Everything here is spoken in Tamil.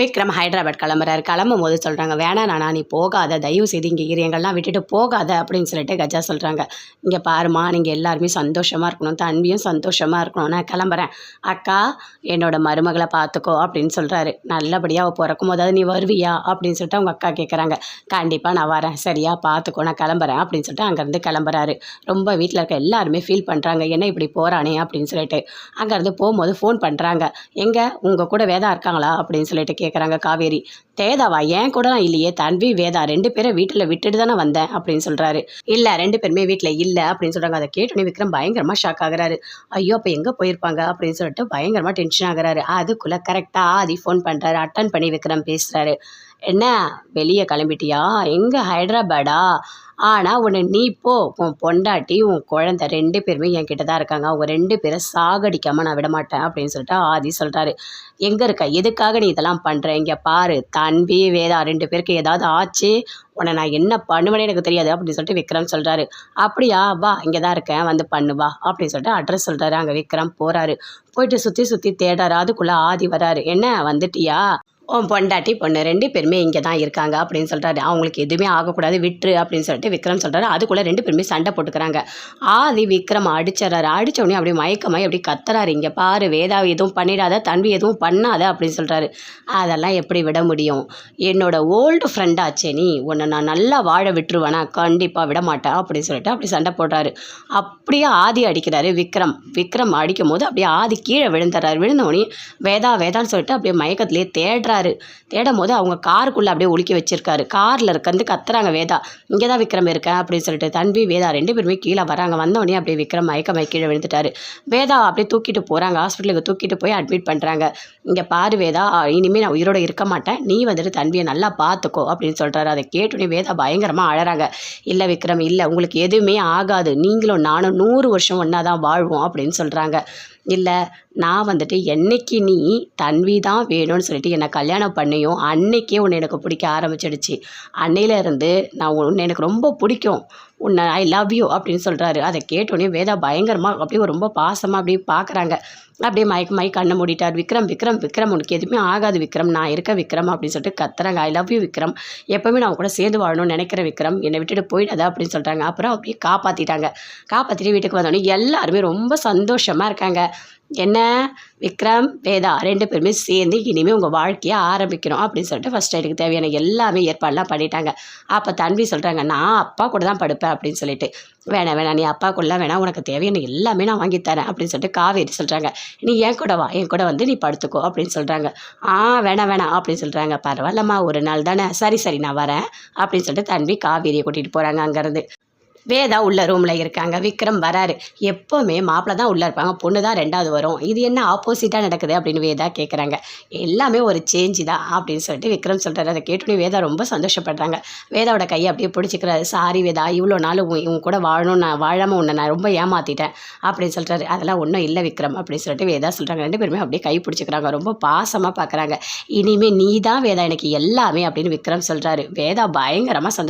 விக்ரம் ஹைதராபாத் கிளம்புறாரு. கிளம்பும் போது சொல்கிறாங்க வேணாம் நானா நீ போகாத. தயவு செய்து இங்கே இரு. எங்கள்லாம் விட்டுட்டு போகாத. அப்படின்னு சொல்லிட்டு கஜா சொல்கிறாங்க இங்கே பாருமா நீங்கள் எல்லாருமே சந்தோஷமாக இருக்கணும். தன்வியும் சந்தோஷமாக இருக்கணும். நான் கிளம்புறேன். அக்கா என்னோட மருமகளை பார்த்துக்கோ அப்படின்னு சொல்கிறாரு நல்லபடியாக அவள் பிறக்கும் போதாவது நீ வருவியா? அப்படின்னு சொல்லிட்டு அவங்க அக்கா கேட்குறாங்க கண்டிப்பாக நான் வரேன். சரியா பார்த்துக்கோ நான் கிளம்புறேன். அப்படின்னு சொல்லிட்டு அங்கேருந்து கிளம்புறாரு. ரொம்ப வீட்டில் இருக்க எல்லாருமே ஃபீல் பண்ணுறாங்க என்ன இப்படி போகிறானே அப்படின்னு சொல்லிட்டு. அங்கேருந்து போகும்போது ஃபோன் பண்ணுறாங்க எங்கே? உங்கள் கூட வேதா இருக்காங்களா? அப்படின்னு சொல்லிட்டு கேட்குறாங்க காவேரி. தேதாவா ஏன் நான் இல்லையே தன்வி வேதா ரெண்டு பேரை வீட்டில் விட்டுட்டு தானே வந்தேன் அப்படின்னு சொல்கிறாரு இல்லை ரெண்டு பேருமே வீட்டில் இல்லை அப்படின்னு சொல்கிறாங்க அதை கேட்டோன்னே விக்ரம் பயங்கரமாக ஷாக் ஆகுறாரு. ஐயோ அப்போ எங்கே போயிருப்பாங்க? அப்படின்னு சொல்லிட்டு பயங்கரமாக டென்ஷன் ஆகுறாரு. அதுக்குள்ளே கரெக்டாக ஆதி ஃபோன் பண்ணுறாரு அட்டன் பண்ணி விக்ரம் பேசுகிறாரு என்ன வெளியே கிளம்பிட்டியா? எங்கே ஹைதராபாடா? ஆனால் உன்னை நீ போ. உன் பொண்டாட்டி உன் குழந்த ரெண்டு பேருமே என் கிட்ட தான் இருக்காங்க. அவங்க ரெண்டு பேரை சாகடிக்காமல் நான் விட மாட்டேன் அப்படின்னு சொல்லிட்டு ஆதி சொல்கிறாரு எங்கே இருக்க? எதுக்காக நீ இதெல்லாம் பண்ணுற இங்கே பாரு தன்பி வேதா ரெண்டு பேருக்கு ஏதாவது ஆச்சு? உன்னை நான் என்ன பண்ணுவேனே எனக்கு தெரியாது அப்படின்னு சொல்லிட்டு விக்ரம் சொல்கிறாரு அப்படியா? வா இங்கே தான் இருக்கேன் வந்து பண்ணு வா அப்படின்னு சொல்லிட்டு அட்ரஸ் சொல்கிறாரு அங்கே விக்ரம் போகிறாரு போயிட்டு சுற்றி சுற்றி தேடாரு அதுக்குள்ளே ஆதி வராரு. என்ன வந்துட்டியா? உன் பொண்டாட்டி பொண்ணு ரெண்டு பேருமே இங்கே தான் இருக்காங்க அப்படின்னு சொல்கிறாரு அவங்களுக்கு எதுவுமே ஆகக்கூடாது விட்டுரு அப்படின்னு சொல்லிட்டு விக்ரம் சொல்கிறாரு அதுக்குள்ளே ரெண்டு பேருமே சண்டை போட்டுக்கிறாங்க. ஆதி விக்ரம் அடிச்சிடறாரு. அடிச்ச அப்படியே மயக்கமாய் அப்படி கத்துறாரு. இங்கே பாரு வேதா எதுவும் பண்ணிடாத தன்வி எதுவும் பண்ணாத அப்படின்னு சொல்கிறாரு அதெல்லாம் எப்படி விட முடியும்? என்னோட ஓல்டு ஃப்ரெண்டாச்சே நீ. உன்னை நான் நல்லா வாழ விட்டுருவேனா? கண்டிப்பாக விட மாட்டேன் அப்படின்னு சொல்லிட்டு அப்படி சண்டை போடுறாரு. அப்படியே ஆதி அடிக்கிறாரு விக்ரம். விக்ரம் அடிக்கும் போது அப்படியே ஆதி கீழே விழுந்துடுறாரு. விழுந்தோடனே வேதா வேதான்னு சொல்லிட்டு அப்படியே மயக்கத்துலேயே தேடுறாரு. தேடும் போது அவங்க காருக்குள்ளே அப்படியே ஒழிக்க வச்சிருக்காரு. காரில் இருக்கிறது கத்துறாங்க வேதா. இங்கே தான் விக்ரம் இருக்கேன் அப்படின்னு சொல்லிட்டு தன்பி வேதா ரெண்டு பேருமே கீழே வராங்க. வந்தோடனே அப்படியே விக்ரம் மயக்கமாய் கீழே விழுந்துட்டாரு. வேதா அப்படியே தூக்கிட்டு போகிறாங்க ஹாஸ்பிட்டலுக்கு தூக்கிட்டு போய் அட்மிட் பண்ணுறாங்க இங்கே பாரு வேதா இனிமேல் நான் உயிரோட இருக்க மாட்டேன். நீ வந்துட்டு தன்வியை நல்லா பார்த்துக்கோ அப்படின்னு சொல்கிறாரு அதை கேட்டுனே வேதா பயங்கரமாக அழறாங்க. இல்லை விக்ரம் இல்லை. உங்களுக்கு எதுவுமே ஆகாது. நீங்களும் நானும் நூறு வருஷம் ஒன்றா தான் வாழ்வோம். அப்படின்னு சொல்கிறாங்க இல்லை நான் வந்துட்டு என்னைக்கு நீ தன்வி தான் வேணும்னு சொல்லிட்டு என்னை கல்யாணம் பண்ணியும் அன்னைக்கே உன்னை எனக்கு பிடிக்க ஆரம்பிச்சிடுச்சு. அன்னையிலேருந்து நான் உன்னை எனக்கு ரொம்ப பிடிக்கும். உன்னை ஐ லவ் யூ அப்படின்னு சொல்கிறாரு அதை கேட்டோடனே வேதா பயங்கரமாக அப்படியே ரொம்ப பாசமாக அப்படியே பார்க்குறாங்க அப்படியே மயக்க மயக்க கண்ணை மூடிட்டார். விக்ரம் விக்ரம் விக்ரம் உனக்கு எதுவுமே ஆகாது விக்ரம். நான் இருக்க விக்ரம் அப்படின்னு சொல்லிட்டு கத்துறாங்க. I love you Vikram. எப்போவுமே நான் கூட சேர்ந்து வாழணும்னு நினைக்கிற விக்ரம். என்னை விட்டுட்டு போயிடாத அப்படின்னு சொல்கிறாங்க அப்புறம் அப்படியே காப்பாற்றிட்டாங்க காப்பாற்றிட்டு வீட்டுக்கு வந்தோடனே எல்லாருமே ரொம்ப சந்தோஷமாக இருக்காங்க. என்ன? விக்ரம் வேதா ரெண்டு பேருமே சேர்ந்து இனிமேல் உங்கள் வாழ்க்கையை ஆரம்பிக்கணும் அப்படின்னு சொல்லிட்டு ஃபஸ்ட் நைட்டுக்கு தேவையான எல்லாமே ஏற்பாடெலாம் பண்ணிட்டாங்க. அப்போ தன்வி சொல்கிறாங்க நான் அப்பா கூட தான் படுப்பேன் அப்படின்னு சொல்லிட்டு. வேணாம் வேணாம். நீ அப்பா வேணாம் உனக்கு தேவையான எல்லாமே நான் வாங்கி தரேன் அப்படின்னு சொல்லிட்டு காவேரி சொல்கிறாங்க நீ என் கூட வா என் கூட வந்து நீ படுத்துக்கோ அப்படின்னு சொல்கிறாங்க ஆ வேணாம் வேணாம் அப்படின்னு சொல்கிறாங்க பரவாயில்லம்மா ஒரு நாள் தானே. சரி சரி நான் வரேன் அப்படின்னு சொல்லிட்டு தம்பி காவேரியை கூட்டிகிட்டு போகிறாங்க அங்கேருந்து. வேதா உள்ள ரூமில் இருக்காங்க. விக்ரம் வராரு. எப்போவுமே மாப்பிள்ளை தான் உள்ளே இருப்பாங்க. பொண்ணு தான் ரெண்டாவது வரும். இது என்ன ஆப்போசிட்டாக நடக்குது அப்படின்னு வேதா கேட்குறாங்க எல்லாமே ஒரு சேஞ்சு தான் அப்படின்னு சொல்லிட்டு விக்ரம் சொல்கிறாரு அதை கேட்டோன்னே வேதா ரொம்ப சந்தோஷப்படுறாங்க. வேதாவோட கையை அப்படியே பிடிச்சிக்கிறாரு. சாரி வேதா இவ்வளோ நாள் உன் உன் கூட வாழணும் நான் வாழாமல் உன்னை நான் ரொம்ப ஏமாற்றிட்டேன் அப்படின்னு சொல்கிறாரு அதெல்லாம் ஒன்றும் இல்லை விக்ரம். அப்படின்னு சொல்லிட்டு வேதா சொல்கிறாங்க ரெண்டு பேருமே அப்படியே கை பிடிச்சிக்கிறாங்க. ரொம்ப பாசமாக பார்க்குறாங்க இனிமேல் நீ தான் வேதா எனக்கு எல்லாமே அப்படின்னு விக்ரம் சொல்கிறாரு வேதா பயங்கரமாக சந்தோஷம்